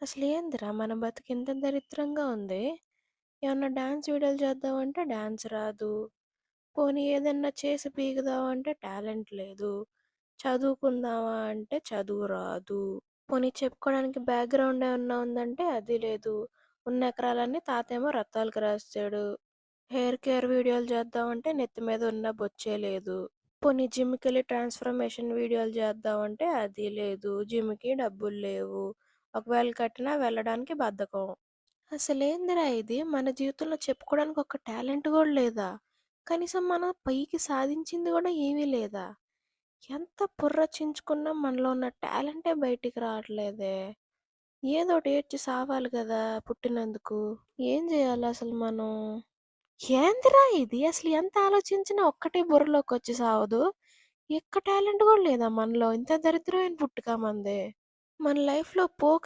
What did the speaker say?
అసలేందిరా మన బతుకింత దరిద్రంగా ఉంది. ఏమన్నా డాన్స్ వీడియోలు చేద్దామంటే డాన్స్ రాదు. పోనీ ఏదన్నా చేసి పీకుదామంటే టాలెంట్ లేదు. చదువుకుందామా అంటే చదువు రాదు. పోనీ చెప్పుకోవడానికి బ్యాక్‌గ్రౌండ్ ఏమన్నా ఉందంటే అది లేదు. ఉన్న ఎకరాలన్నీ తాతేమో రత్తాలకి రాస్తాడు హెయిర్ కేర్ వీడియోలు చేద్దామంటే నెత్తి మీద ఉన్న బొచ్చే లేదు. పోనీ జిమ్‌కెళ్ళి ట్రాన్స్‌ఫర్మేషన్ వీడియోలు చేద్దామంటే అది లేదు. జిమ్‌కి డబ్బులు లేవు. ఒకవేళ కట్టినా వెళ్ళడానికి బద్ధకం. అసలేందిరా ఇది? మన జీవితంలో చెప్పుకోవడానికి ఒక టాలెంట్ కూడా లేదా? కనీసం మనం పైకి సాధించింది కూడా ఏమీ లేదా? ఎంత బుర్ర చించుకున్నా మనలో ఉన్న టాలెంటే బయటికి రావట్లేదే. ఏదో ఏడ్చి సావాలి కదా పుట్టినందుకు. ఏం చేయాలి అసలు మనం? ఏందిరా ఇది? అసలు ఎంత ఆలోచించినా ఒక్కటే బుర్రలోకి వచ్చి సావదు. ఎక్క టాలెంట్ కూడా లేదా మనలో? ఇంత దరిద్రమైన పుట్టుక మనది. మన లైఫ్‌లో పోక